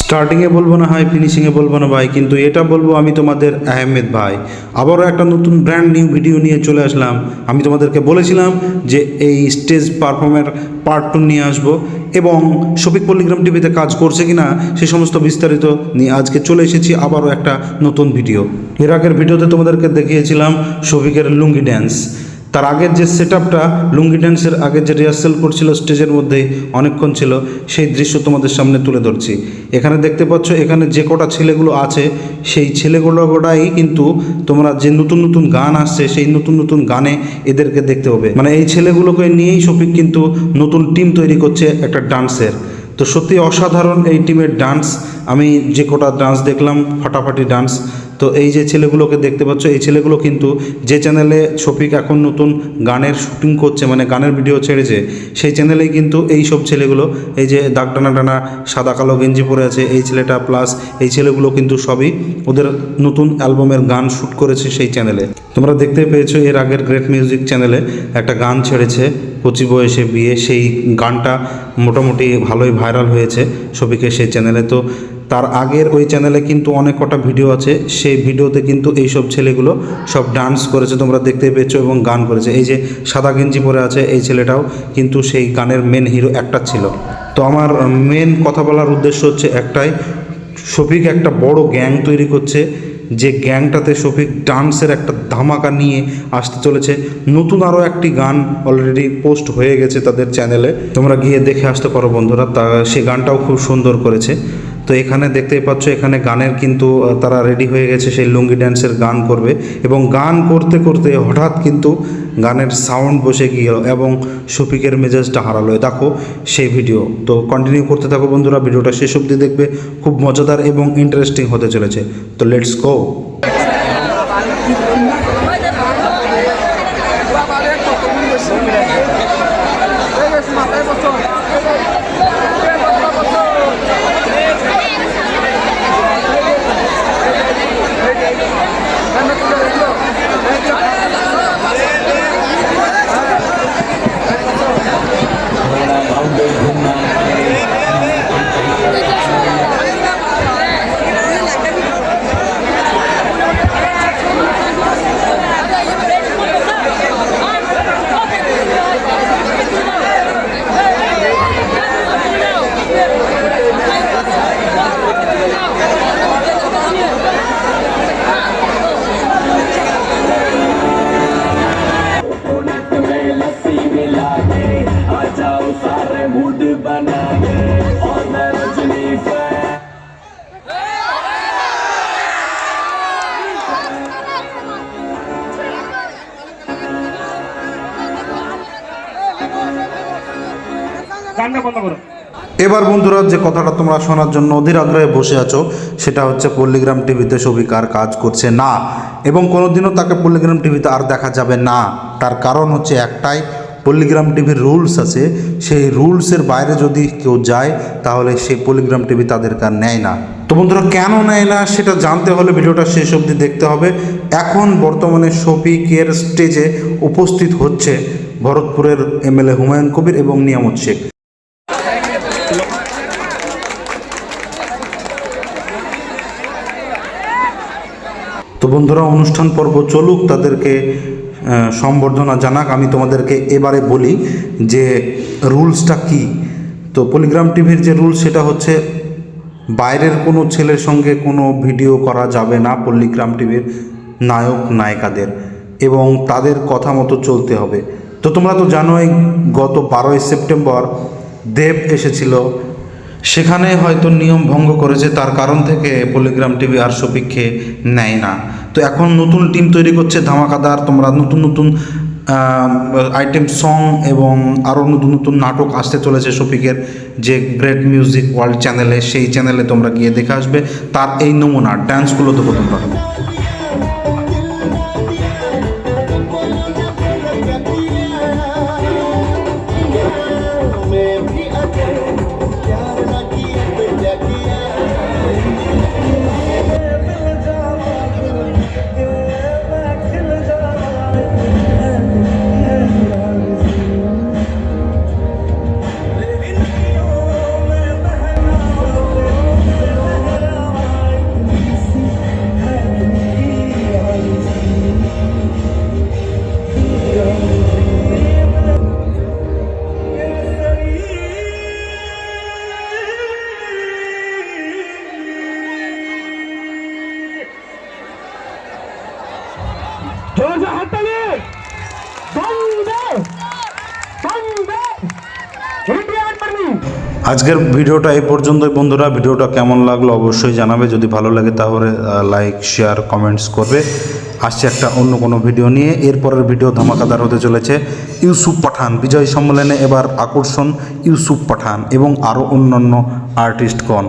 স্টার্টিংয়ে বলব না ভাই ফিনিশিংয়ে বলব না ভাই, কিন্তু এটা বলব আমি তোমাদের আহমেদ ভাই। আবারও একটা নতুন ব্র্যান্ড নিউ ভিডিও নিয়ে চলে আসলাম। আমি তোমাদেরকে বলেছিলাম যে এই স্টেজ পারফর্মের পার্ট টু নিয়ে আসব এবং শফিক পল্লিগ্রাম টিভিতে কাজ করছে কি না সে সমস্ত বিস্তারিত নিয়ে আজকে চলে এসেছি আবারও একটা নতুন ভিডিও এর আগের ভিডিওতে তোমাদেরকে দেখিয়েছিলাম শফিকের লুঙ্গি ড্যান্স তার আগের যে সেট আপটা লুঙ্গি ড্যান্সের আগে যে রিহার্সেল করছিল স্টেজের মধ্যে অনেকক্ষণ ছিল, সেই দৃশ্য তোমাদের সামনে তুলে ধরছি। এখানে দেখতে পাচ্ছ, এখানে যে কটা ছেলেগুলো আছে, সেই ছেলেগুলো গোটাই কিন্তু তোমরা যে নতুন নতুন গান আসছে, সেই নতুন নতুন গানে এদেরকে দেখতে হবে। মানে এই ছেলেগুলোকে নিয়েই শফিক কিন্তু নতুন টিম তৈরি করছে একটা ডান্সের তো সত্যি অসাধারণ এই টিমের ডান্স আমি যে কটা ডান্স দেখলাম, ফাটাফাটি ডান্স তো এই যে ছেলেগুলোকে দেখতে পাচ্ছ, এই ছেলেগুলো কিন্তু যে চ্যানেলে শফিক এখন নতুন গানের শুটিং করছে মানে গানের ভিডিও ছেড়েছে, সেই চ্যানেলেই কিন্তু এই সব ছেলেগুলো, এই যে দাগ টানা টানা সাদা কালো গেঞ্জি পরে আছে, এই ছেলেটা প্লাস এই ছেলেগুলো কিন্তু সবই ওদের নতুন অ্যালবামের গান শ্যুট করেছে সেই চ্যানেলে তোমরা দেখতে পেয়েছ এর আগের গ্রেট মিউজিক চ্যানেলে একটা গান ছেড়েছে, কচি বয়সে বিয়ে, সেই গানটা মোটামুটি ভালোই ভাইরাল হয়েছে শফিকের সেই চ্যানেলে তো তার আগের ওই চ্যানেলে কিন্তু অনেক কটা ভিডিও আছে। সেই ভিডিওতে কিন্তু এইসব ছেলেগুলো সব ডান্স করেছে, তোমরা দেখতে পেয়েছ এবং গান করেছে। এই যে সাদা গেঞ্জি পরে আছে এই ছেলেটাও কিন্তু সেই গানের মেন হিরো একটা ছিল। তো আমার মেন কথা বলার উদ্দেশ্য হচ্ছে একটাই, শফিক একটা বড় গ্যাং তৈরি করছে, যে গ্যাংটাতে শফিক ডান্সের একটা ধামাকা নিয়ে আসতে চলেছে। নতুন আরও একটি গান অলরেডি পোস্ট হয়ে গেছে তাদের চ্যানেলে তোমরা গিয়ে দেখে আসতে পারো বন্ধুরা, তা সেই গানটাও খুব সুন্দর করেছে। তো এখানে দেখতেই পাচ্ছ, এখানে গানের কিন্তু তারা রেডি হয়ে গেছে, সেই লুঙ্গি ড্যান্সের গান করবে। এবং গান করতে করতে হঠাৎ কিন্তু গানের সাউন্ড বসে গিয়ে এবং শফিকের মেজাজটা হারালো। দেখো সেই ভিডিও তো কন্টিনিউ করতে থাকো বন্ধুরা, ভিডিওটা শেষ অবধি দেখবে। খুব মজাদার এবং ইন্টারেস্টিং হতে চলেছে। তো লেটস গো গানটা বন্ধ করো। এবার বন্ধুরা যে কথাটা তোমরা শোনার জন্য অধীর আগ্রহে বসে আছো, সেটা হচ্ছে পল্লিগ্রাম টিভিতে আর কাজ করছে না। এবং কোনোদিনও তাকে পল্লিগ্রাম টিভিতে আর দেখা যাবে না। তার কারণ হচ্ছে একটাই, পল্লিগ্রাম টিভির রুলস আছে। সেই রুলসের বাইরে যদি কেউ যায়, তাহলে সেই পল্লিগ্রাম টিভি তাদেরকে আর নেয় না। তো বন্ধুরা, কেন নেয় না সেটা জানতে হলে ভিডিওটা শেষ অবধি দেখতে হবে। এখন বর্তমানে শফিকের স্টেজে উপস্থিত হচ্ছে ভরতপুরের এমএলএ হুমায়ুন কবির এবং নিয়ামত শেখ। তো বন্ধুরা, অনুষ্ঠান পর্ব চলুক, তাদেরকে সম্বর্ধনা জানাক। আমি তোমাদেরকে এবারে বলি যে রুলসটা কি। তো পলিগ্রাম টিভির যে রুলস সেটা হচ্ছে বাইরের কোনো ছেলের সঙ্গে কোনো ভিডিও করা যাবে না পল্লিগ্রাম টিভির নায়ক, নায়িকাদের, এবং তাদের কথা মতো চলতে হবে। তো তোমরা তো জানোই, গত বারোই সেপ্টেম্বর দেব এসেছিল সেখানে হয়তো নিয়ম ভঙ্গ করেছে, তার কারণ থেকে পলিগ্রাম টিভি আর শফিককে নেয় না। তো এখন নতুন টিম তৈরি করছে ধামাকাদার, তোমরা নতুন নতুন আইটেম সং এবং আরও নতুন নতুন নাটক আসতে চলেছে শফিকের যে গ্রেট মিউজিক ওয়ার্ল্ড চ্যানেলে সেই চ্যানেলে তোমরা গিয়ে দেখে আসবে। তার এই নমুনা ড্যান্সগুলো দেখো তোমরা আজকের ভিডিওটা এই পর্যন্তই বন্ধুরা। ভিডিওটা কেমন লাগল অবশ্যই জানাবে। যদি ভালো লাগে তাহলে লাইক শেয়ার কমেন্টস করবে। আসছে একটা অন্য কোনো ভিডিও নিয়ে। এরপরের ভিডিও ধামাকাদার হতে চলেছে। ইউসুফ পাঠান, বিজয় সম্মেলনে এবার আকর্ষণ ইউসুফ পাঠান এবং আরও অন্যান্য আর্টিস্টগণ